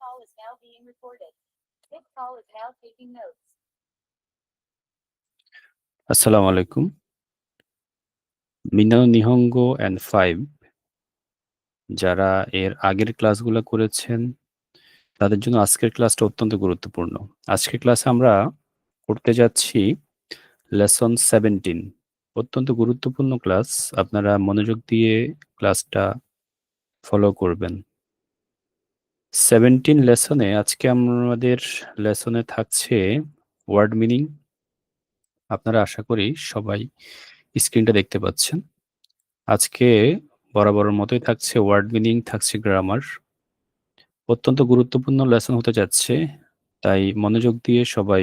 call is now being recorded. This call is now taking notes. আসসালামু আলাইকুম মিনানো নিহঙ্গো and five যারা এর আগের ক্লাসগুলো করেছেন, তাদের জন্য আজকের ক্লাসটা অত্যন্ত গুরুত্বপূর্ণ। আজকের ক্লাসে আমরা করতে যাচ্ছি লেসন সেভেন্টিন অত্যন্ত গুরুত্বপূর্ণ ক্লাস আপনারা মনোযোগ দিয়ে ক্লাসটা ফলো করবেন। সেভেন্টিন লেসনে আজকে আমাদের লেসনে থাকছে ওয়ার্ড মিনিং আপনারা আশা করি সবাই স্ক্রিনটা দেখতে পাচ্ছেন। আজকে বরাবরের মতোই থাকছে ওয়ার্ড মিনিং থাকছে গ্রামার অত্যন্ত গুরুত্বপূর্ণ লেসন হতে যাচ্ছে, তাই মনোযোগ দিয়ে সবাই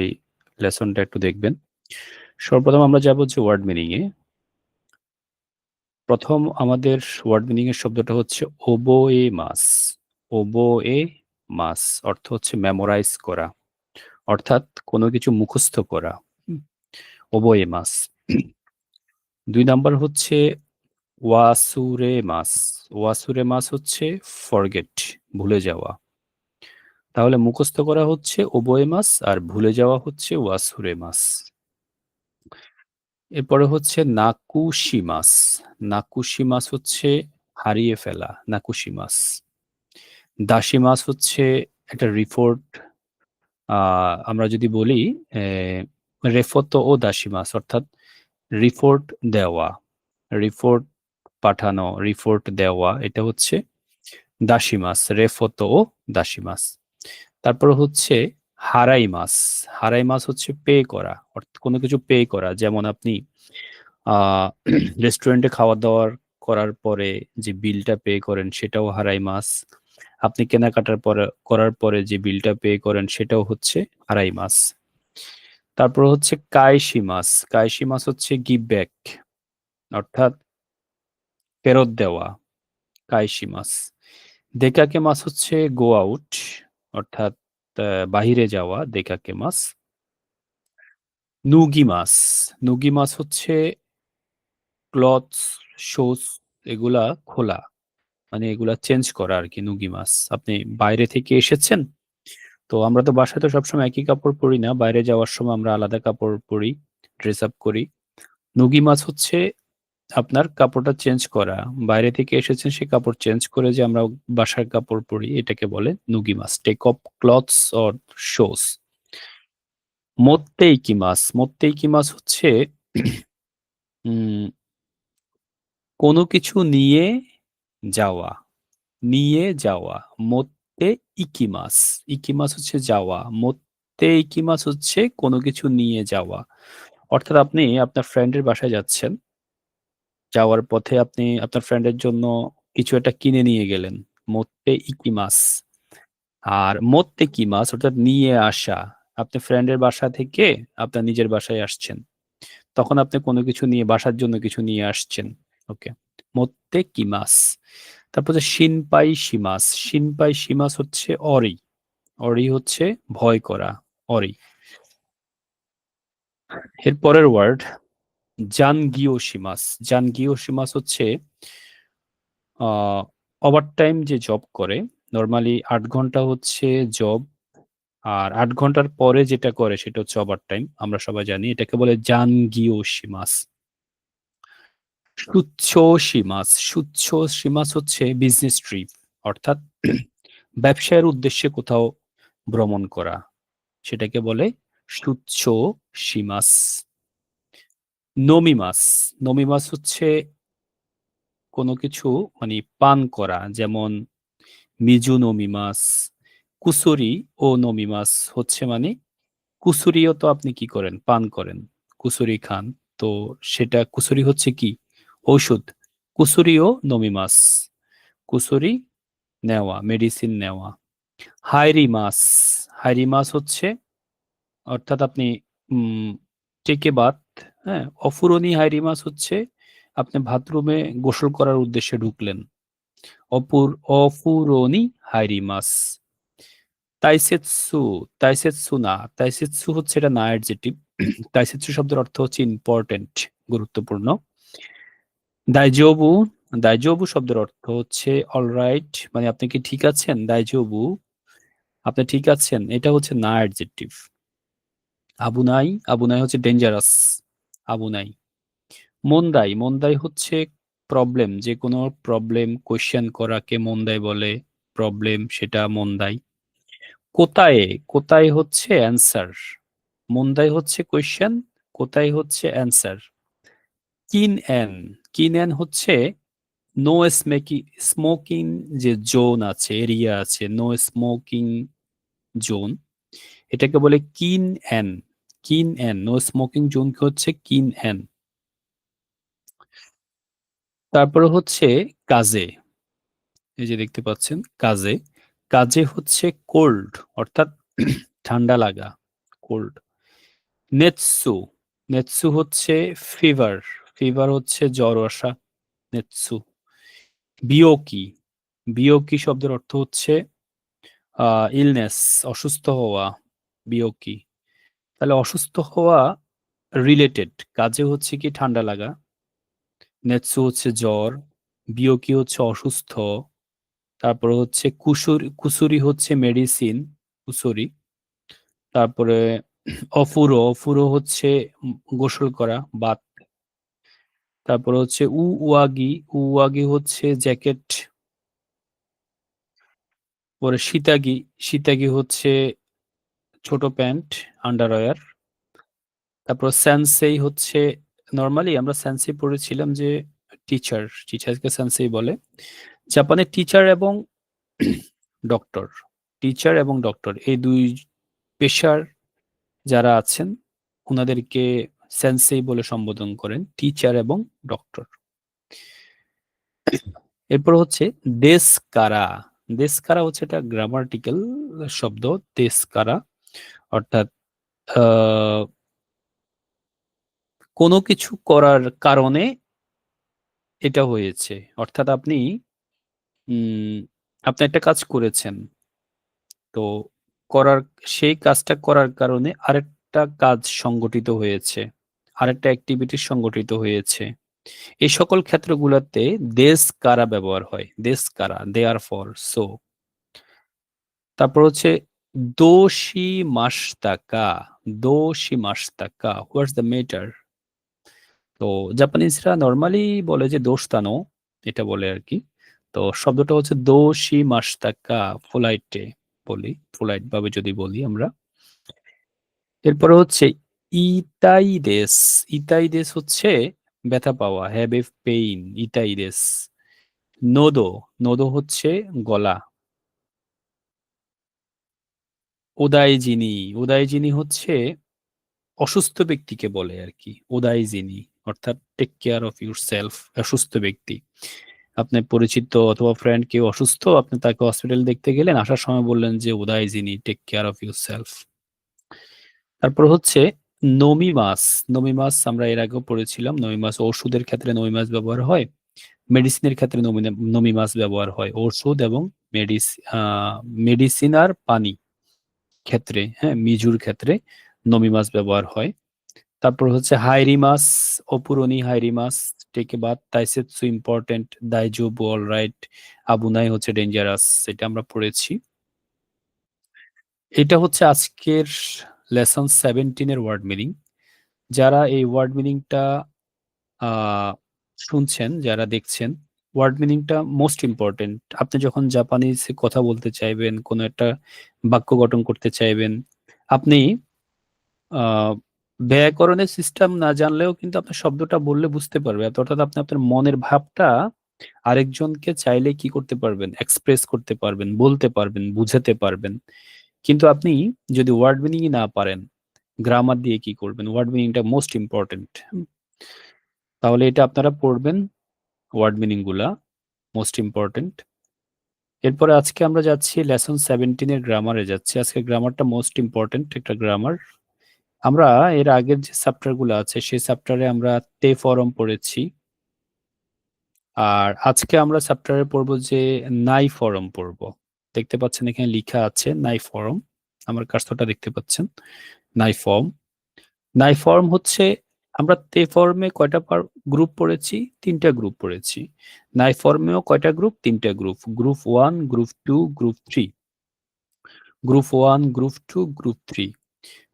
লেসনটা একটু দেখবেন। সর্বপ্রথম আমরা যাব যে ওয়ার্ড মিনিং এ প্রথম আমাদের ওয়ার্ড মিনিং এর শব্দটা হচ্ছে ওবো এ মাস ওবো এ মাস অর্থ হচ্ছে মেমোরাইজ করা। অর্থাৎ কোনো কিছু মুখস্থ করা। ওবোয়ে মাস। দুই নাম্বার হচ্ছে ওয়াসুরে মাস। ওয়াসুরে মাস হচ্ছে ফরগেট ভুলে যাওয়া। তাহলে মুখস্থ করা হচ্ছে ওবোয়ে মাস আর ভুলে যাওয়া হচ্ছে ওয়াসুরে মাস। এরপরে হচ্ছে নাকুশি মাস। নাকুশি মাস হচ্ছে হারিয়ে ফেলা। নাকুশি মাস। দাসী মাছ হচ্ছে একটা রিপোর্ট আমরা যদি বলি রেফত ও দাসী মাছ, অর্থাৎ রিপোর্ট দেওয়া রিপোর্ট পাঠানো রিপোর্ট দেওয়া, এটা হচ্ছে দাসী মাছ রেফত ও দাসী মাছ। তারপর হচ্ছে হারাই মাস হারাই মাস হচ্ছে পে করা, অর্থাৎ কোনো কিছু পে করা, যেমন আপনি রেস্টুরেন্টে খাওয়া দাওয়ার করার পরে যে বিলটা পে করেন, সেটাও হারাই মাস আপনি কেনাকাটার পরে, করার পরে যে বিলটা পে করেন সেটাও হচ্ছে হারাই মাস। তারপর হচ্ছে কাইশি মাস। কাইশি মাস হচ্ছে গিভ ব্যাক অর্থাৎ ফেরত দেওয়া কাইশি মাস। দেকাকে মাস হচ্ছে গো আউট অর্থাৎ বাহিরে যাওয়া দেকাকে মাস। নুগি মাস। নুগি মাস হচ্ছে ক্লথস শোজ এগুলা খোলা। মানে এগুলা চেঞ্জ করা আর কি নুগি মাস আপনি বাইরে থেকে এসেছেন, তো আমরা তো বাসায় তো সবসময় একই কাপড় পরি না। বাইরে যাওয়ার সময় আমরা আলাদা কাপড় পরি ড্রেস আপ করি। নুগি মাছ হচ্ছে আপনার কাপড়টা চেঞ্জ করা। বাইরে থেকে এসেছেন সে কাপড় চেঞ্জ করে যে আমরা বাসার কাপড় পরি, এটাকে বলে নুগি মাছ। Take off clothes or shoes মোত্তেইকি মাছ। মোত্তেইকি মাছ হচ্ছে কোনো কিছু নিয়ে যাওয়া, নিয়ে যাওয়া, মোত্তে ইকিমাস ইকিমাস হচ্ছে যাওয়া, মোত্তে ইকিমাস হচ্ছে কোনো কিছু নিয়ে যাওয়া। অর্থাৎ আপনি আপনার ফ্রেন্ডের বাসায় যাচ্ছেন, যাওয়ার পথে আপনি আপনার ফ্রেন্ডের জন্য কিছু একটা কিনে নিয়ে গেলেন, মোত্তে ইকিমাস। আর মোত্তে কিমাস অর্থাৎ নিয়ে আসা, আপনি ফ্রেন্ডের বাসা থেকে আপনার নিজের বাসায় আসছেন, তখন আপনি কোনো কিছু নিয়ে, বাসার জন্য কিছু নিয়ে আসছেন, ওকে। মোত্তে কিমাস। তারপর হচ্ছে শিনপাই শিমাস শিনপাই শিমাস হচ্ছে অরি। অরি হচ্ছে ভয় করা। অরি। এর পরের ওয়ার্ড জানগিও শিমাস জানগিও শিমাস হচ্ছে ওভার টাইম যে জব করে, নর্মালি আট ঘণ্টা হচ্ছে জব, আর আট ঘণ্টার পরে যেটা করে সেটা হচ্ছে ওভার টাইম আমরা সবাই জানি, এটাকে বলে জানগিও শিমাস সুচ্ছ সীমাস সুচ্ছ সীমাস হচ্ছে বিজনেস ট্রিপ অর্থাৎ ব্যবসায়ের উদ্দেশ্যে কোথাও ভ্রমণ করা। সেটাকে বলে সুচ্ছ সীমাস নমিমাস। নমিমাস হচ্ছে কোনো কিছু মানে পান করা, যেমন মিজু নমিমাস, কুসুরি ও নমিমাস হচ্ছে মানে কুসুরিও তো আপনি কি করেন? পান করেন। কুসুরি খান। তো সেটা কুসুরি হচ্ছে কি? ঔষধ কুসুরিও নমিমাস কুসুরি নেওয়া, মেডিসিন নেওয়া। হাইরিমাস হাইরিমাস হচ্ছে, অর্থাৎ আপনি টেকে বাত হ্যাঁ অফুরনি হাইরিমাস হচ্ছে, আপনি বাথরুমে গোসল করার উদ্দেশ্যে ঢুকলেন। অপুর অফুরনি হাইরিমাস তাইসেৎসু তাইসেৎসু না, তাইসেৎসু হচ্ছে এটা না অ্যাডজেটিভ তাইসেৎসু শব্দের অর্থ হচ্ছে ইম্পর্টেন্ট গুরুত্বপূর্ণ। দাইজবু দাইজবু শব্দের অর্থ হচ্ছে অলরাইট মানে আপনি কি ঠিক আছেন? দাইজবু, আপনি ঠিক আছেন? এটা হচ্ছে না অ্যাডজেক্টিভ আবু নাই আবু নাই হচ্ছে ডেঞ্জারাস আবু নাই। মন্দাই মন্দাই হচ্ছে প্রবলেম যে কোনো প্রবলেম কোয়েশ্চেন করাকে মন্দাই বলে প্রবলেম সেটা মন্দাই কোথায় কোথায় হচ্ছে অ্যান্সার মন্দাই হচ্ছে কোয়েশ্চেন কোথায় হচ্ছে অ্যান্সার কিন অ্যান কিন অ্যান হচ্ছে নো স্মেকি স্মোকিং যে জোন আছে এরিয়া আছে নো স্মোকিং জোন। এটাকে বলে কিন অ্যান কিন অ্যান নো স্মোকিং জোনকে হচ্ছে কিন অ্যান তারপরে হচ্ছে কাজে, এই যে দেখতে পাচ্ছেন, কাজে। কাজে হচ্ছে কোল্ড অর্থাৎ ঠান্ডা লাগা কোল্ড নেৎসু নেৎসু হচ্ছে ফিভার ফিভার হচ্ছে জ্বর আসা নেৎসু বিয়োকি বিয়োকি শব্দের অর্থ হচ্ছে ইলনেস অসুস্থ হওয়া। বিয়োকি তাহলে অসুস্থ হওয়া রিলেটেড কাজে হচ্ছে কি ঠান্ডা লাগা। নেৎসু হচ্ছে জ্বর বিয়োকি হচ্ছে অসুস্থ। তারপরে হচ্ছে কুসুরি কুসুরি হচ্ছে মেডিসিন কুসুরি। তারপরে অফুরো অফুরো হচ্ছে গোসল করা, বাত তারপরে হচ্ছে উ ওয়াগি উ ওয়াগি হচ্ছে জ্যাকেট। পরে সীতাগি সীতাগি হচ্ছে ছোট প্যান্ট, আন্ডারওয়্যার। তারপর স্যানসেই হচ্ছে নর্মালি আমরা স্যানসেই পড়েছিলাম যে টিচার টিচারকে স্যানসেই বলে। জাপানে টিচার এবং ডক্টর টিচার এবং ডক্টর এই দুই পেশার যারা আছেন ওনাদেরকে সেন্সেই বলে সম্বোধন করেন টিচার এবং ডক্টর। এরপর হচ্ছে দেশকারা দেশকারা হচ্ছে একটা গ্রামাটিক্যাল শব্দ দেশকারা অর্থাৎ কোনো কিছু করার কারণে এটা হয়েছে। অর্থাৎ আপনি আপনি একটা কাজ করেছেন। তো করার, সেই কাজটা করার কারণে আরেকটা কাজ সংগঠিত হয়েছে। আরেকটা অ্যাক্টিভিটি সংগঠিত হয়েছে। এই সকল ক্ষেত্রগুলোতে দেশ কারা ব্যবহার হয়? দেশ কারা? দেয়ার ফর সো তারপর হচ্ছে দোষী মাস্তাকা দোষী মাস্তাকা হোয়াটস দ্য মেটার তো জাপানিজরা নর্মালি বলে যে দোস্তানো এটা বলে আর কি। তো শব্দটা হচ্ছে দোষী মাস্তাকা ফোলাইটে বলি ফোলাইট ভাবে যদি বলি আমরা। এরপরে হচ্ছে ইতাইদেস ইতাইদেস হচ্ছে ব্যথা পাওয়া হ্যাভ এ পেইন ইতাইদেস। নোদো নোদো হচ্ছে গলা। ওদাইজিনি ওদাইজিনি হচ্ছে অসুস্থ ব্যক্তিকে বলে আর কি ওদাইজিনি, অর্থাৎ take care of yourself অসুস্থ ব্যক্তি। আপনার পরিচিত অথবা ফ্রেন্ড কেউ অসুস্থ, আপনি তাকে হসপিটাল দেখতে গেলেন, আসার সময় বললেন যে, ওদাইজিনি take care of yourself তারপর হচ্ছে নমি মাস নমি মাস আমরা এর আগেও পড়েছিলাম। নমি মাস ওষুধের ক্ষেত্রে নমি মাস ব্যবহার হয়। মেডিসিনের ক্ষেত্রে নমি নমি মাস ব্যবহার হয়। ওষুধ এবং মেডিসিন আর পানি ক্ষেত্রে হ্যাঁ মিজুর ক্ষেত্রে নমি মাস ব্যবহার হয়। তারপর হচ্ছে হাইরি মাস অপুরনি হাইরি মাস টেকে বাদ তাইসেৎসু ইম্পর্টেন্ট দাইজুবু অল রাইট আবুনাই হচ্ছে ডেঞ্জারাস এটা আমরা পড়েছি। এটা হচ্ছে আজকের লেসন সেভেন্টিনের ওয়ার্ড মিনিং। যারা এই ওয়ার্ড মিনিংটা শুনছেন যারা দেখছেন ওয়ার্ড মিনিংটা মোস্ট ইম্পর্টেন্ট। আপনি যখন জাপানিজ কথা বলতে চাইবেন কোনো একটা বাক্য গঠন করতে চাইবেন আপনি আহ, ব্যাকরণের সিস্টেম না জানলেও কিন্তু আপনি শব্দটা বললে বুঝতে পারবে। অর্থাৎ আপনি আপনার মনের ভাবটা আরেকজনকে চাইলে কি করতে পারবেন? এক্সপ্রেস করতে পারবেন বলতে পারবেন বুঝাতে পারবেন। কিন্তু আপনি যদি ওয়ার্ড মিনিং না পারেন গ্রামার দিয়ে কি করবেন? ওয়ার্ড মিনিংটা মোস্ট ইম্পর্টেন্ট তাহলে এটা আপনারা পড়বেন ওয়ার্ড মিনিংগুলা মোস্ট ইম্পর্টেন্ট এরপরে আজকে আমরা যাচ্ছি লেসন সেভেন্টিনের গ্রামারে যাচ্ছি। আজকে গ্রামারটা মোস্ট ইম্পর্টেন্ট একটা গ্রামার আমরা এর আগের যে চ্যাপ্টারগুলো আছে সেই চ্যাপ্টারে আমরা তে ফরম পড়েছি। আর আজকে আমরা চ্যাপ্টারে পড়ব যে নাই ফরম পড়ব। দেখতে পাচ্ছেন এখানে লেখা আছে নাই ফর্ম আমার কার্সরটা দেখতে পাচ্ছেন নাই ফর্ম নাই ফর্ম হচ্ছে, আমরা তে ফর্মে কয়টা গ্রুপ পড়েছি? তিনটা গ্রুপ পড়েছি। নাই ফর্মেও কয়টা গ্রুপ তিনটা group group one group two group three group one group two group three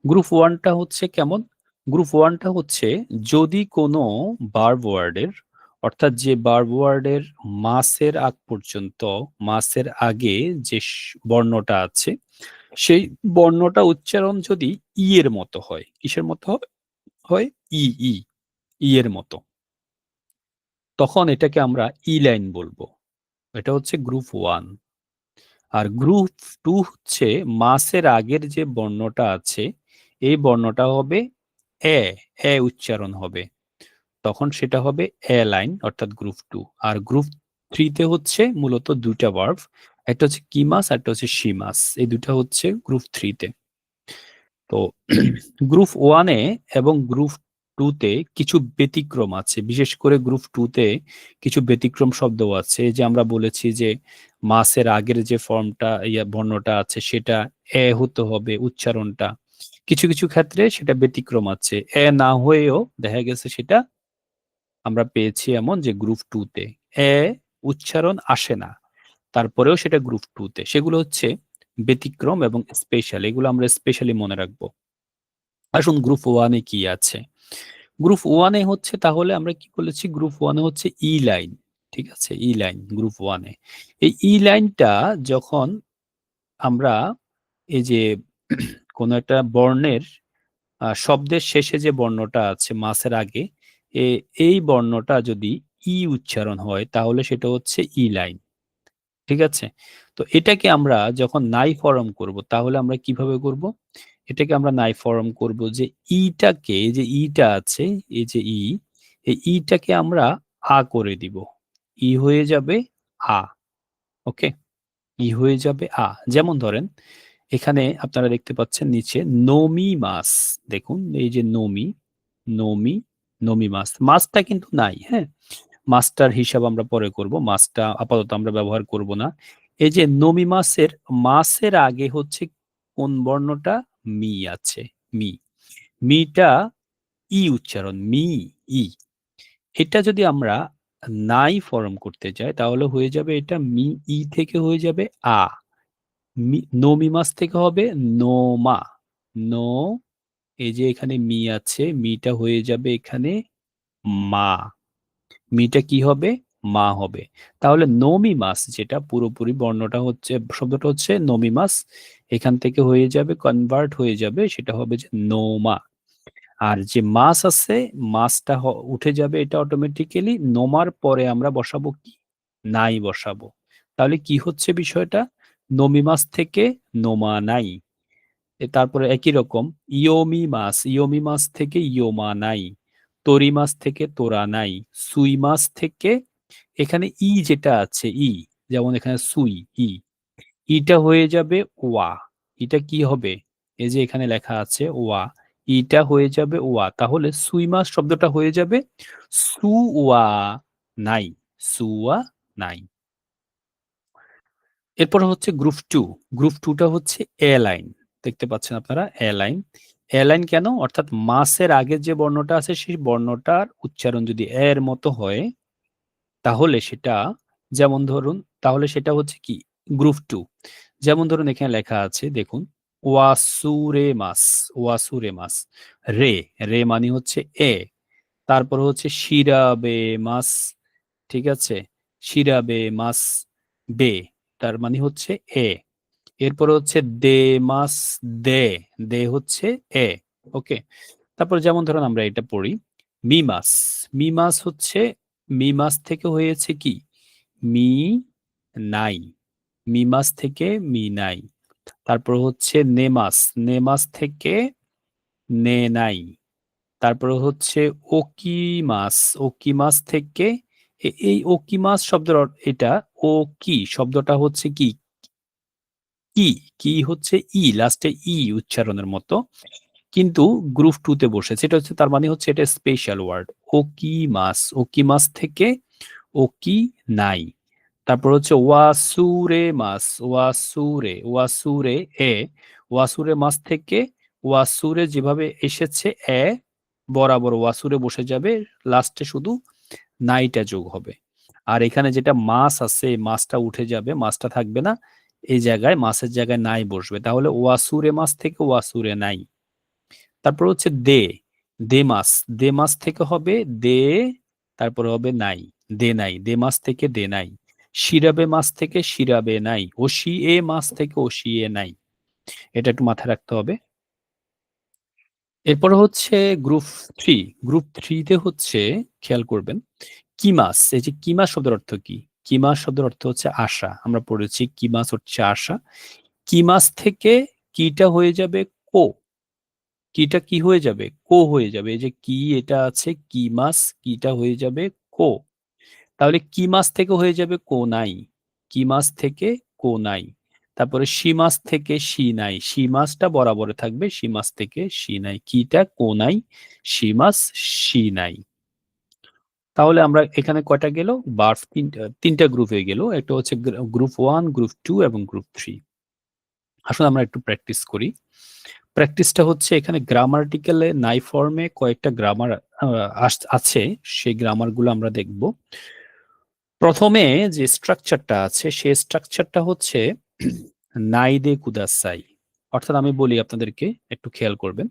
group ওয়ানটা হচ্ছে কেমন? গ্রুপ ওয়ানটা হচ্ছে যদি কোনো বার্ব ওয়ার্ডের অর্থাৎ যে বার্ব ওয়ার্ডের মাসের আগ পর্যন্ত, মাসের আগে যে বর্ণটা আছে, সেই বর্ণটা উচ্চারণ যদি ই এর মতো হয়, কিসের মতো হয়? ই ই ই এর মতো। তখন এটাকে আমরা ই লাইন বলব। এটা হচ্ছে গ্রুপ ওয়ান। আর গ্রুপ টু হচ্ছে মাসের আগের যে বর্ণটা আছে, এই বর্ণটা হবে এ এ উচ্চারণ হবে। তখন সেটা হবে এ লাইন অর্থাৎ গ্রুপ টু আর গ্রুপ থ্রিতে হচ্ছে মূলত দুইটা ভার্ব একটা হচ্ছে কিমাস একটা হচ্ছে শিমাস। এই দুটা হচ্ছে গ্রুপ থ্রিতে তো। গ্রুপ ওয়ানে এবং গ্রুপ টুতে কিছু ব্যতিক্রম আছে। বিশেষ করে গ্রুপ টুতে কিছু ব্যতিক্রম শব্দও আছে। যে আমরা বলেছি যে মাসের আগের যে ফর্মটা ইয়া, বর্ণটা আছে, সেটা এ হতে হবে উচ্চারণটা। কিছু কিছু ক্ষেত্রে সেটা ব্যতিক্রম আছে। এ না হয়েও দেখা গেছে সেটা আমরা পেয়েছি এমন যে গ্রুপ টুতে এ উচ্চারণ আসে না। তারপরেও সেটা গ্রুপ টুতে সেগুলো হচ্ছে ব্যতিক্রম এবং স্পেশাল এগুলো আমরা স্পেশালি মনে রাখব। আসুন গ্রুপ ওয়ানে কি আছে? গ্রুপ ওয়ানে হচ্ছে তাহলে আমরা কি বলেছি গ্রুপ ওয়ানে হচ্ছে ই লাইন ঠিক আছে? ই লাইন গ্রুপ ওয়ানে এই ই লাইনটা যখন আমরা এই যে কোন একটা বর্ণের শব্দের শেষে যে বর্ণটা আছে মাসের আগে এই বর্ণটা যদি ই উচ্চারণ হয়, তাহলে সেটা হচ্ছে ই লাইন। ঠিক আছে? তো এটাকে আমরা যখন নাই ফরম করব, তাহলে আমরা কীভাবে করব? এটাকে আমরা নাই ফরম করব যে ইটাকে যে ইটা আছে, এই যে ই, এই ইটাকে আমরা আ করে দিব। ই হয়ে যাবে আ, ওকে? ই হয়ে যাবে আ। যেমন ধরেন, এখানে আপনারা দেখতে পাচ্ছেন নিচে নমি মাস। দেখুন, এই যে নমি নমি নমি মাছ মাছটা কিন্তু নাই হ্যাঁ? মাছটার হিসাব আমরা পরে করব মাছটা আপাতত আমরা ব্যবহার করব না। এই যে নমি মাছের মাছের আগে হচ্ছে কোন বর্ণটা? মি আছে, মি। মিটা ই উচ্চারণ, মি, ই। এটা যদি আমরা নাই ফর্ম করতে যাই, তাহলে হয়ে যাবে এটা মি, ই থেকে হয়ে যাবে আ। নমি মাস থেকে হবে নোমা নো এই যে এখানে মি আছে, মিটা হয়ে যাবে এখানে মা। মিটা কি হবে? মা হবে। তাহলে নমি মাস যেটা পুরোপুরি বর্ণটা হচ্ছে, শব্দটা হচ্ছে নমি মাস এখান থেকে হয়ে যাবে কনভার্ট হয়ে যাবে, সেটা হবে যে নোমা। আর যে মাস আছে, মাসটা উঠে যাবে এটা অটোমেটিক্যালি নোমার পরে আমরা বসাবো কি? নাই বসাবো। তাহলে কি হচ্ছে বিষয়টা? নমি মাস থেকে নোমা নাই। তারপরে একই রকম, ইয়োমি মাস ইয়োমি মাস থেকে ইয়োমা নাই, তরি মাস থেকে তোরা নাই, সুই মাস থেকে এখানে ই যেটা আছে, ই, যেমন এখানে সুই, ই, ইটা হয়ে যাবে ওয়া এটা কি হবে? এই যে এখানে লেখা আছে ওয়া, ইটা হয়ে যাবে ওয়া, তাহলে সুই মাস শব্দটা হয়ে যাবে সুওয়া নাই সুয়া নাই। এরপর হচ্ছে গ্রুপ টু, গ্রুপ টুটা হচ্ছে এ লাইন। দেখতে পাচ্ছেন আপনারা এ লাইন এ লাইন কেন? অর্থাৎ মাসের আগের যে বর্ণটা আছে, সেই বর্ণটার উচ্চারণ যদি এর মতো হয়, তাহলে সেটা, যেমন ধরুন, তাহলে সেটা হচ্ছে কি? গ্রুপ টু যেমন ধরুন, এখানে লেখা আছে, দেখুন, ওয়াসুরে মাস ওয়াসুরে মাস। রে রে মানে হচ্ছে এ। তারপর হচ্ছে শিরাবে মাস, ঠিক আছে? শিরাবে মাস বে, তার মানে হচ্ছে এ। এরপর হচ্ছে দে মাস দে দে হচ্ছে এ, ওকে? তারপর যেমন ধরুন আমরা এটা পড়ি মিমাস মিমাস হচ্ছে মিমাস থেকে হয়েছে কি? মি নাই মিমাস থেকে মি নাই, তারপর হচ্ছে নেমাস নেমাস থেকে নে নাই, তারপর হচ্ছে ওকিমাস ওকিমাস থেকে, এ- এই ওকিমাস শব্দের অর্থ- এটা ও কি শব্দটা হচ্ছে কি? কি? কি হচ্ছে ই? লাস্টে ই উচ্চারণের মতো। কিন্তু গ্রুপ টু তে বসেছে এটা হচ্ছে তার মানে হচ্ছে এটা স্পেশাল ওয়ার্ড ও কি মাস ও কি মাস থেকে ও কি নাই তারপর হচ্ছে ওয়াসুরে মাস ওয়াসুরে ওয়াসুরে এ ওয়াসুরে মাস থেকে ওয়াসুরে যেভাবে এসেছে এ, বরাবর ওয়াসুরে বসে যাবে লাস্টে শুধু নাইটা যোগ হবে। আর এখানে যেটা মাস আছে, মাসটা উঠে যাবে, মাসটা থাকবে না এই জায়গায় মাসের জায়গায় নাই বসবে। তাহলে ওয়াসুরে মাস থেকে ওয়াসুরে নাই। তারপর হচ্ছে দে দে মাস দে মাস থেকে হবে দে, তারপর হবে নাই, দে নাই, দে মাস থেকে দে নাই, শিরাবে মাস থেকে শিরাবে নাই ওশি এ মাস থেকে ওশি এ নাই। এটা একটু মাথায় রাখতে হবে। এরপর হচ্ছে গ্রুপ থ্রি, গ্রুপ থ্রিতে হচ্ছে, খেয়াল করবেন, কি মাস এই যে কি মাস শব্দের অর্থ কি? কি মাস শব্দের অর্থ হচ্ছে আশা। আমরা পড়েছি কি মাস হচ্ছে আশা। কি মাস থেকে কিটা হয়ে যাবে কো। কিটা কি হয়ে যাবে? কো হয়ে যাবে। এই যে কি এটা আছে, কি মাস কিটা হয়ে যাবে কো। তাহলে কি মাস থেকে হয়ে যাবে কো নাই। কি মাস থেকে কো নাই। তারপরে সি মাস থেকে সি নাই। সি মাসটা বরাবরে থাকবে সি মাস থেকে সি নাই। কিটা কো নাই, সি মাস সি নাই। তাহলে আমরা এখানে কয়টা গেল? বার্ফ তিনটা গ্রুপ হয়ে গেল। একটা হচ্ছে গ্রুপ ওয়ান গ্রুপ টু এবং গ্রুপ থ্রি আসলে আমরা একটু প্র্যাকটিস করি। প্র্যাকটিসটা হচ্ছে এখানে গ্রামার্টিক্যালে নাই ফর্মে কয়েকটা গ্রামার আছে। সেই গ্রামারগুলো আমরা দেখব। প্রথমে যে স্ট্রাকচারটা আছে, সেই স্ট্রাকচারটা হচ্ছে নাই নাইদে কুদাসাই। অর্থাৎ আমি বলি আপনাদেরকে, একটু খেয়াল করবেন।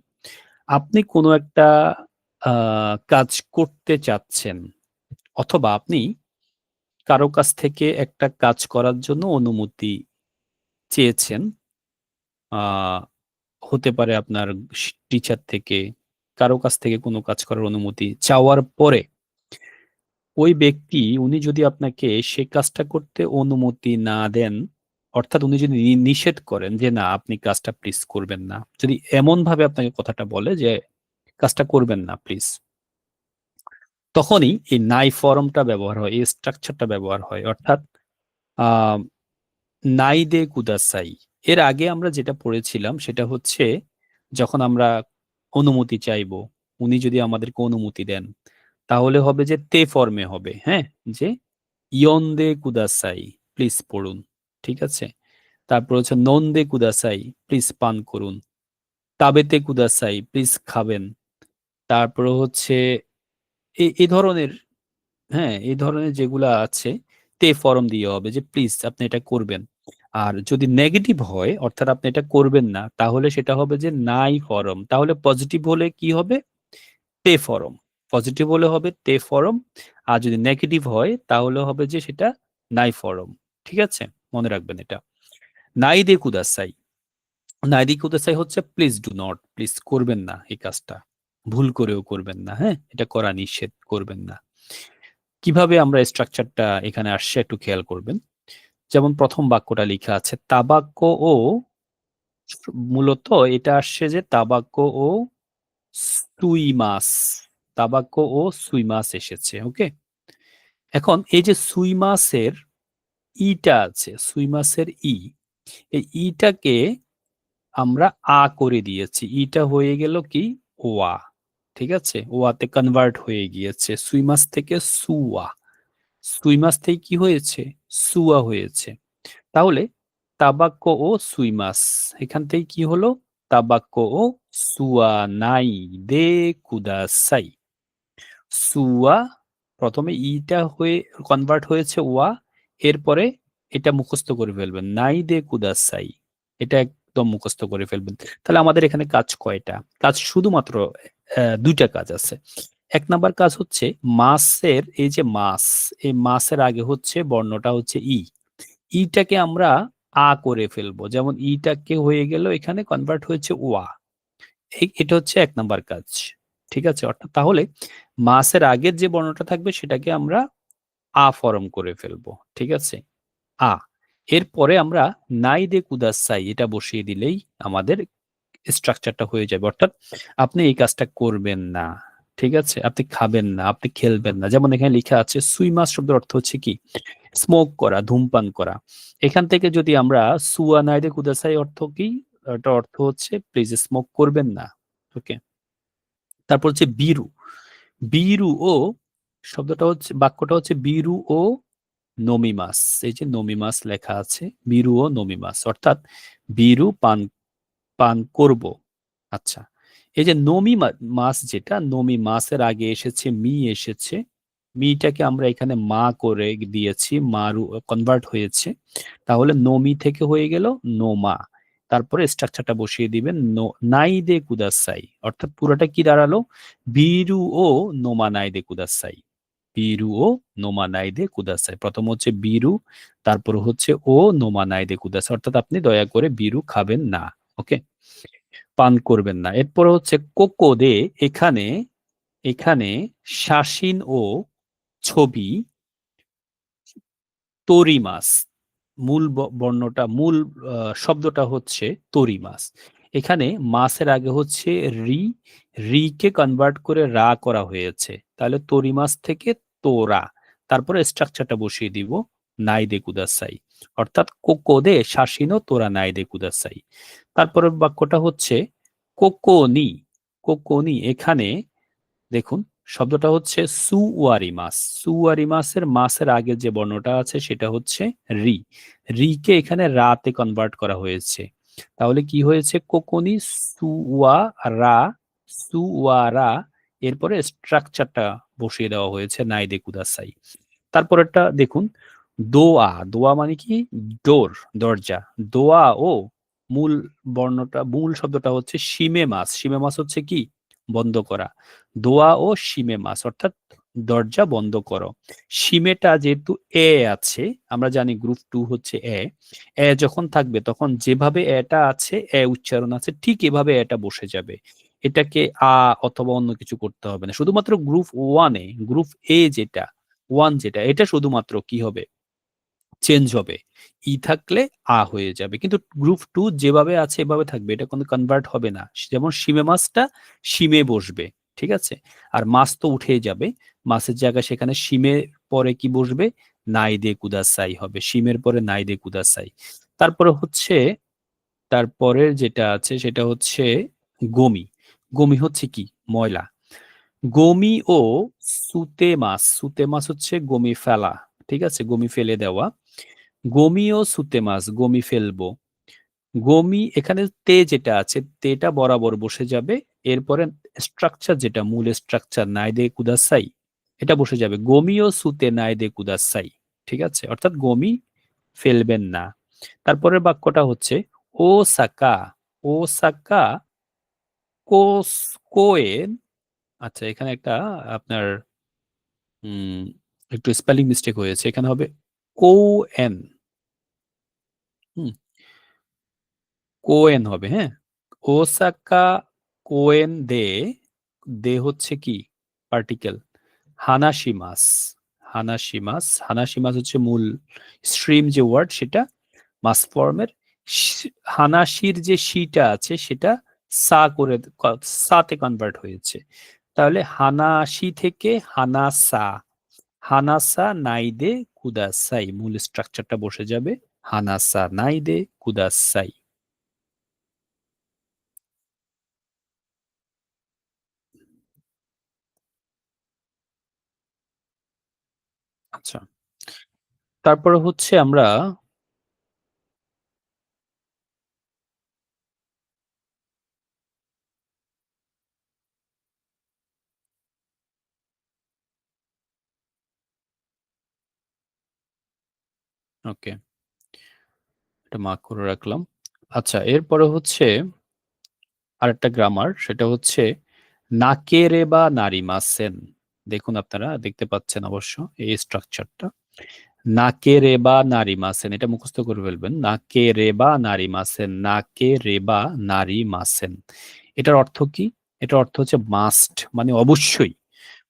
আপনি কোনো একটা কাজ করতে চাচ্ছেন অথবা আপনি কারও কাছ থেকে একটা কাজ করার জন্য অনুমতি চেয়েছেন হতে পারে আপনার টিচার থেকে কারও কাছ থেকে কোনো কাজ করার অনুমতি চাওয়ার পরে ওই ব্যক্তি, উনি যদি আপনাকে সে কাজটা করতে অনুমতি না দেন, অর্থাৎ উনি যদি নিষেধ করেন যে না, আপনি কাজটা প্লিজ করবেন না, যদি এমন ভাবে আপনাকে কথাটা বলে যে কাজটা করবেন না প্লিজ তখনই এই নাই ফর্মটা ব্যবহার হয়, এই স্ট্রাকচারটা ব্যবহার হয়। অর্থাৎ নাই দে কুদাসাই এর আগে আমরা যেটা পড়েছিলাম সেটা হচ্ছে, যখন আমরা অনুমতি চাইব, উনি যদি আমাদেরকে অনুমতি দেন, তাহলে হবে যে তে ফর্মে হবে হ্যাঁ? যে ইয়ন্দে কুদাসাই প্লিজ পড়ুন, ঠিক আছে? তারপর হচ্ছে নন্দে কুদাসাই প্লিজ পান করুন। তাবেতে কুদাসাই প্লিজ খাবেন। তারপর হচ্ছে এই এই ধরনের হ্যাঁ এই ধরনের যেগুলা আছে, তে ফর্ম দিয়ে হবে যে, প্লিজ, আপনি এটা করবেন। আর যদি নেগেটিভ হয়, অর্থাৎ আপনি এটা করবেন না, তাহলে সেটা হবে যে, নাই ফরম। তাহলে পজিটিভ হলে কি হবে? তে ফরম। পজিটিভ হলে হবে তে ফরম, আর যদি নেগেটিভ হয়, তাহলে হবে যে, সেটা নাই ফরম। ঠিক আছে? মনে রাখবেন এটা। নাই দে কুদাসাই। নাই দে কুদাসাই হচ্ছে, প্লিজ ডু নট, প্লিজ করবেন না এই কাজটা। ভুল করেও করবেন না হ্যাঁ? এটা করা নিষেধ, করবেন না। কীভাবে আমরা স্ট্রাকচারটা এখানে আসছে একটু খেয়াল করবেন। যেমন প্রথম বাক্যটা লেখা আছে, তাবাক্য ও মূলত এটা আসছে যে তাবাক্য ও সুই মাছ, তাবাক্য ও সুই মাছ এসেছে, ওকে? এখন এই যে সুই মাছের ইটা আছে, সুই মাছের ই, এই ইটাকে আমরা আ করে দিয়েছি। ইটা হয়ে গেল কি? ওয়া। ঠিক আছে? ওয়াতে কনভার্ট হয়ে গিয়েছে। সুই মাছ থেকে সুয়া। সুই মাছ থেকে কি হয়েছে? সুয়া হয়েছে। তাহলে তাবাক্য ও সুইমাস এখান থেকে কি হলো? তাবাক্য ও সুয়া নাই। দে কুদাসাই। সুয়া, প্রথমে ইটা হয়ে কনভার্ট হয়েছে ওয়া। এরপরে এটা মুখস্থ করে ফেলবেন। নাই দে কুদাসাই। এটা একদম মুখস্থ করে ফেলবেন। তাহলে আমাদের এখানে কাজ কয়টা? কাজ শুধুমাত্র দুইটা কাজ আছে। এক নাম্বার কাজ হচ্ছে মাসের, এই যে মাস, এই মাসের আগে হচ্ছে বর্ণটা হচ্ছে ই। ইটাকে আমরা আ করে ফেলব। যেমন ইটাকে হয়ে গেল, এখানে কনভার্ট হয়েছে ওয়া। এটা হচ্ছে এক নাম্বার কাজ, ঠিক আছে? অর্থাৎ তাহলে মাসের আগের যে বর্ণটা থাকবে, সেটাকে আমরা আ ফরম করে ফেলব, ঠিক আছে? আ। এরপরে আমরা নাই দে কুদাসাই, এটা বসিয়ে দিলেই আমাদের স্ট্রাকচারটা হয়ে যাবে। অর্থাৎ আপনি এই কাজটা করবেন না, ঠিক আছে? আপনি খাবেন না, আপনি খেলবেন না। যেমন এখানে লেখা আছে সুইমাস শব্দের অর্থ হচ্ছে কি? স্মোক করা, ধূমপান করা। এখান থেকে যদি আমরা সুয়া নাইদে কুদাসাই অর্থ কি? এটা অর্থ হচ্ছে প্লিজ স্মোক করবেন না। ওকে তারপর হচ্ছে বিরু বিরু ও শব্দটা হচ্ছে, বাক্যটা হচ্ছে বিরু ও নমিমাস এই যে নমিমাস লেখা আছে, বিরু ও নমিমাস অর্থাৎ বিরু পান পান করব। আচ্ছা এই যে নমি মাস যেটা, নমি মাসের আগে এসেছে, মি এসেছে, মিটাকে আমরা এখানে মা করে দিয়েছি, মারু কনভার্ট হয়েছে। তাহলে নোমি থেকে হয়ে গেল নোমা। তারপরে স্ট্রাকচারটা বসিয়ে দিবেন, নো, নাইদে কুদাসাই। অর্থাৎ পুরোটা কি দাঁড়াল? বিরু ও নোমা নাইদে কুদাসাই। বিরু ও নোমা নাইদে কুদাসাই। প্রথম হচ্ছে বিরু, তারপর হচ্ছে ও নোমা নাইদে কুদাসাই। অর্থাৎ আপনি দয়া করে বিরু খাবেন না, ওকে? পান করবেন না। এরপর হচ্ছে কোকো দে এখানে এখানে শাসিন ও ছবি, তরি মাছ। মূল বর্ণটা, মূল শব্দটা হচ্ছে তরি মাছ। এখানে মাছের আগে হচ্ছে রি রি কে কনভার্ট করে রা করা হয়েছে। তাহলে তরি মাছ থেকে তোরা। তারপরে স্ট্রাকচারটা বসিয়ে দিব, নাইদে কুদাসাই। অর্থাৎ কোকোদে শাসিনো তোরা, নাইদে কুদাসাই। তারপরে বাক্যটা হচ্ছে কোকোনি কোকোনি, এখানে দেখুন, শব্দটা হচ্ছে সুওয়ারি মাস সুওয়ারি মাসের মাসের আগে যে বর্ণটা আছে সেটা হচ্ছে রি। রিকে এখানে রাতে কনভার্ট করা হয়েছে। তাহলে কি হয়েছে? কোকোনি, সুওয়া, রা, সুওয়ারা, এরপরে স্ট্রাকচারটা বসিয়ে দেওয়া হয়েছে নাইদে কুদাসাই। তারপরেরটা দেখুন, দোয়া। দোয়া মানে কি? ডোর, দরজা। দোয়া ও মূল বর্ণটা, মূল শব্দটা হচ্ছে সিমে মাস সিমে মাস হচ্ছে কি? বন্ধ করা। দোয়া ও সিমে মাস অর্থাৎ দরজা বন্ধ করো। সিমেটা যেহেতু এ আছে, আমরা জানি গ্রুপ টু হচ্ছে এ। এ যখন থাকবে, তখন যেভাবে এটা আছে, এ উচ্চারণ আছে, ঠিক এভাবে এটা বসে যাবে। এটাকে আ অথবা অন্য কিছু করতে হবে না। শুধুমাত্র গ্রুপ ওয়ানে গ্রুপ এ যেটা ওয়ান যেটা, এটা শুধুমাত্র কি হবে? চেঞ্জ হবে। ই থাকলে আ হয়ে যাবে। কিন্তু গ্রুপ টু যেভাবে আছে, এভাবে থাকবে। এটা কোনো কনভার্ট হবে না। যেমন সিমে মাছটা সিমে বসবে, ঠিক আছে? আর মাছ তো উঠে যাবে। মাছের জায়গায় সেখানে সিমের পরে কি বসবে? নাই দে কুদাসাই হবে। সিমের পরে নাই দে কুদাসাই। তারপরে হচ্ছে, তারপরের যেটা আছে সেটা হচ্ছে গমি। গমি হচ্ছে কি? ময়লা। গমি ও সুতে মাছ। সুতে মাছ হচ্ছে গমি ফেলা, ঠিক আছে? গমি ফেলে দেওয়া। গমি ও সুতে মাছ, গমি ফেলব। গমি এখানে তে যেটা আছে, তেটা বরাবর বসে যাবে, এরপরে স্ট্রাকচার যেটা, মূল স্ট্রাকচার নাইদে কুদাসাই, এটা বসে যাবে। গমি ও সুতে নাইদে কুদাসাই, ঠিক আছে? অর্থাৎ গমি ফেলবেন না। তারপরের বাক্যটা হচ্ছে, ও সাকা ও সাকা কোস, কোয়েন আচ্ছা এখানে একটা আপনার, উম, একটু স্পেলিং মিস্টেক হয়েছে, এখানে হবে কোএন হুম। কোয়েন হবে হ্যাঁ? ওসাকা কোয়েন দে দে হচ্ছে কি? পার্টিকেল। হানাশিমাস হানাশিমাস হানাশিমাস হচ্ছে মূল স্ট্রিম যে ওয়ার্ড সেটা মাস ফর্মের। হানাশির যে শিটা আছে সেটা সা করে সাতে কনভার্ট হয়েছে। তাহলে হানাশি থেকে হানাসা হানাসা, নাইদে, কুদাসাই মূল স্ট্রাকচারটা বসে যাবে। হানাসা নাইদে কুদাসাই আচ্ছা তারপরে হচ্ছে আমরা ওকে। এটা মার্ক করে রাখলাম। আচ্ছা এরপরে হচ্ছে আরেকটা গ্রামার সেটা হচ্ছে নাকেরে বা নারী মাসেন। দেখুন আপনারা, দেখতে পাচ্ছেন অবশ্য এই স্ট্রাকচারটা নাকে রেবা নারী মাসেন, এটা মুখস্থ করে ফেলবেন। নাকে রেবা মাসেন নাকে রেবা নারী মাসেন। এটার অর্থ কি? এটার অর্থ হচ্ছে মাস্ট মানে অবশ্যই।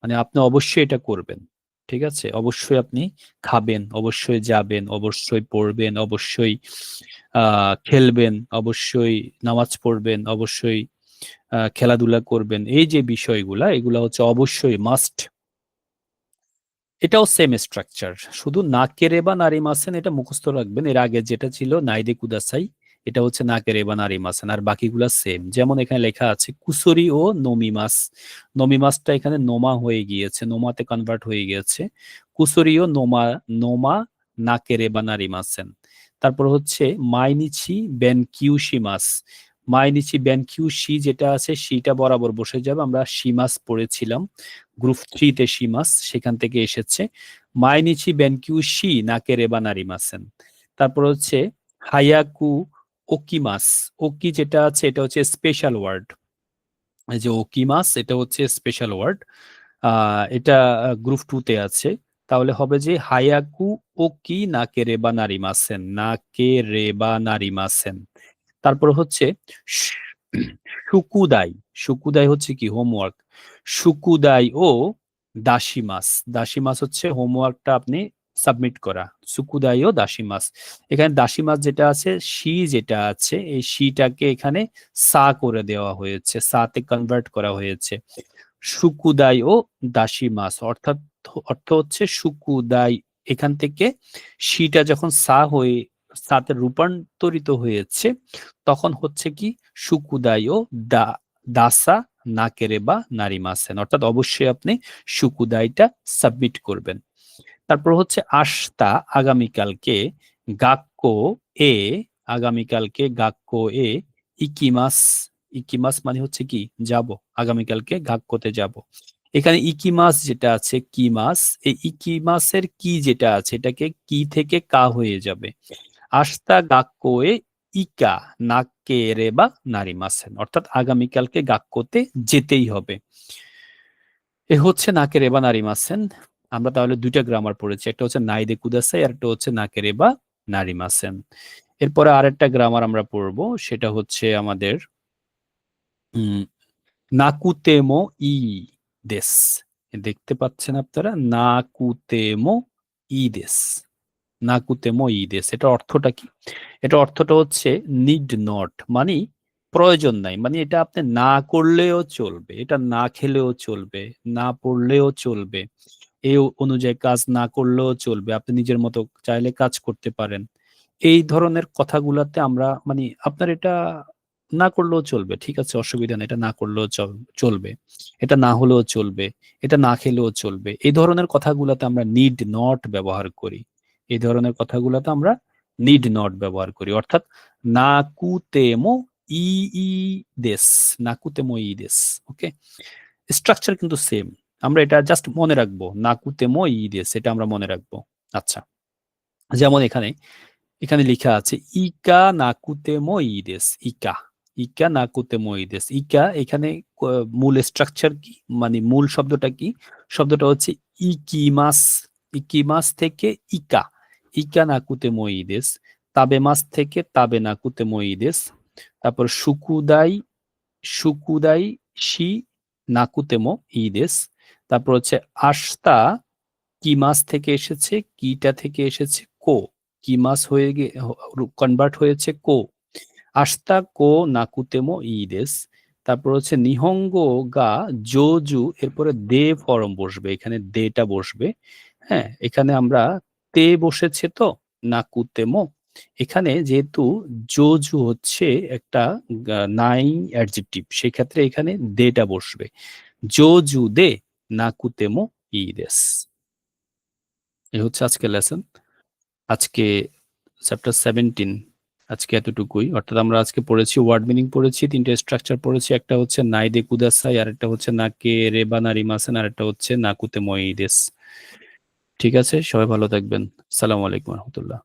মানে আপনি অবশ্যই এটা করবেন। ঠিক আছে? অবশ্যই আপনি খাবেন, অবশ্যই যাবেন, অবশ্যই পড়বেন, অবশ্যই খেলবেন, অবশ্যই নামাজ পড়বেন, অবশ্যই খেলাধুলা করবেন। এই যে বিষয়গুলা, এগুলা হচ্ছে অবশ্যই মাস্ট এটাও সেম স্ট্রাকচার শুধু নাকেরে বা নারী মাসেন এটা মুখস্থ রাখবেন। এর আগে যেটা ছিল, নাইদে কুদাসাই এটা হচ্ছে নাকেরে বা নারী মাসেন আর বাকিগুলা সেম যেমন এখানে লেখা আছে, কুসরি ও নমি মাস নমি মাসটা এখানে নোমা হয়ে গিয়েছে, নোমাতে কনভার্ট হয়ে গিয়েছে। কুসরি ও নোমা নোমা নাকেরে বা নারী মাসেন তারপর হচ্ছে মাইনিছি বেন কিউশি মাস মাইনিচি ব্যানকিউ শি যেটা আছে, সিটা বরাবর বসে যাবে। আমরা সীমাস পড়েছিলাম, গ্রুপ থ্রিতে সীমাস সেখান থেকে এসেছে। মাইনিচি ব্যানকিউ শি নাকে রেবা নারিমাসেন তারপর হচ্ছে, হায়াকু ওকিমাস, ওকি যেটা আছে এটা হচ্ছে স্পেশাল ওয়ার্ড যে ওকিমাস, এটা হচ্ছে স্পেশাল ওয়ার্ড এটা গ্রুপ টু তে আছে। তাহলে হবে যে হায়াকু ওকি নাকে রেবা নারিমাসেন নাকে রেবা নারিমাসেন তারপর হচ্ছে শুকুদাই শুকুদাই হচ্ছে কি? হোমওয়ার্ক শুকুদাই ও দাসিমাস দাসিমাস হচ্ছে হোমওয়ার্কটা আপনি সাবমিট করা। সুকুদাই ও দাসিমাস এখানে দাসিমাস যেটা আছে সি যেটা আছে, এই সিটাকে এখানে সা করে দেওয়া হয়েছে, সাতে কনভার্ট করা হয়েছে। সুকুদাই ও দাসিমাস অর্থাৎ অর্থ হচ্ছে সুকুদাই। এখান থেকে সিটা যখন সা হয়ে, সাতে রূপান্তরিত হয়েছে, তখন হচ্ছে কি? সুকুদাই ও দা, দাসা না কেরে বা নারিমাসেন অর্থাৎ অবশ্যই আপনি সুকুদাইটা সাবমিট করবেন। তারপর হচ্ছে আস্তা আগামীকালকে, গাক্কো এ, আগামীকালকে গাক্কো এ, ইকিমাস ইকিমাস মানে হচ্ছে কি? যাব। আগামীকালকে গাক্কোতে যাব। এখানে ইকিমাস যেটা আছে কি মাস এই ইকিমাসের কি যেটা আছে, এটাকে কি থেকে কা হয়ে যাবে? আস্তা গাক্কো এ, ইকা নাকে রে বা নারিমাসেন। অর্থাৎ আগামীকালকে গাক্কোতে যেতেই হবে। এ হচ্ছে নাকে রে বা নারিমাসেন। আমরা তাহলে দুইটা গ্রামার পড়েছি, একটা হচ্ছে নাইদে কুদাসাই আর একটা হচ্ছে নাকে রে বা নারিমাসেন এরপরে আরেকটা গ্রামার আমরা পড়ব, সেটা হচ্ছে আমাদের নাকুতেমো ই দেশ দেখতে পাচ্ছেন আপনারা? নাকুতেমো ই দেশ নাকুতেমো ই দেশ এটা অর্থটা কি? এটা অর্থটা হচ্ছে নিড নট মানে প্রয়োজন নাই। মানে এটা আপনি না করলেও চলবে, এটা না খেলেও চলবে, না পড়লেও চলবে। এই অনুযায়ী কাজ না করলেও চলবে। আপনি নিজের মতো চাইলে কাজ করতে পারেন। এই ধরনের কথাগুলাতে আমরা মানে আপনার এটা না করলেও চলবে, ঠিক আছে? অসুবিধা নেই, এটা না করলেও চল- চলবে। এটা না হলেও চলবে, এটা না খেলেও চলবে। এই ধরনের কথাগুলাতে আমরা নিড নট ব্যবহার করি। এই ধরনের কথাগুলাতে আমরা নিড নট ব্যবহার করি। অর্থাৎ নাকুতেমো ই ই দেশ নাকুতেমো ই দেশ ওকে স্ট্রাকচার কিন্তু সেম আমরা এটা জাস্ট মনে রাখব। নাকুতেমো ই দেশ এটা আমরা মনে রাখব। আচ্ছা যেমন এখানে এখানে লেখা আছে, ইকা নাকুতেমো ই দেশ ইকা ইকা নাকুতেমো ই দেশ ইকা এখানে মূল স্ট্রাকচার কি? মানে মূল শব্দটা কি? শব্দটা হচ্ছে ইকিমাস ইকিমাস থেকে ইকা ইকা নাকুতেমো ই দেশ তাবে মাস থেকে তাবে নাকুতেমো ই দেশ তারপর সুকুদাই সুকুদাই শি নাকুতেমো ই দেশ তারপর হচ্ছে আস্তা কি মাস থেকে এসেছে, কিটা থেকে এসেছে, কো, কি মাস হয়ে গিয়ে কনভার্ট হয়েছে, কো। আস্তা কো, নাকুতেমো ই দেশ তারপর হচ্ছে নিহঙ্গ, গা, জোজু, এরপরে দে ফরম বসবে, এখানে দেটা বসবে। হ্যাঁ এখানে আমরা তে বসেছে তো, নাকুতেমো। এখানে যেহেতু জোজু হচ্ছে একটা নাই অ্যাডজেক্টিভ, সেক্ষেত্রে এখানে দেটা বসবে। জোজু, দে নাকুতেমো ই দেশ এই হচ্ছে আজকে লেসন আজকে চ্যাপ্টার সেভেন্টিন আজকে এতটুকুই। অর্থাৎ আমরা আজকে পড়েছি ওয়ার্ড মিনিং পড়েছি, তিনটে স্ট্রাকচার পড়েছি। একটা হচ্ছে নাই দে কুদাসাই আর একটা হচ্ছে না কে নাকে রেবানা রিমাসেন আর একটা হচ্ছে নাকুতে মইদেস ঠিক আছে? সবাই ভালো থাকবেন। সালাম আলাইকুম রহমতুল্লাহ।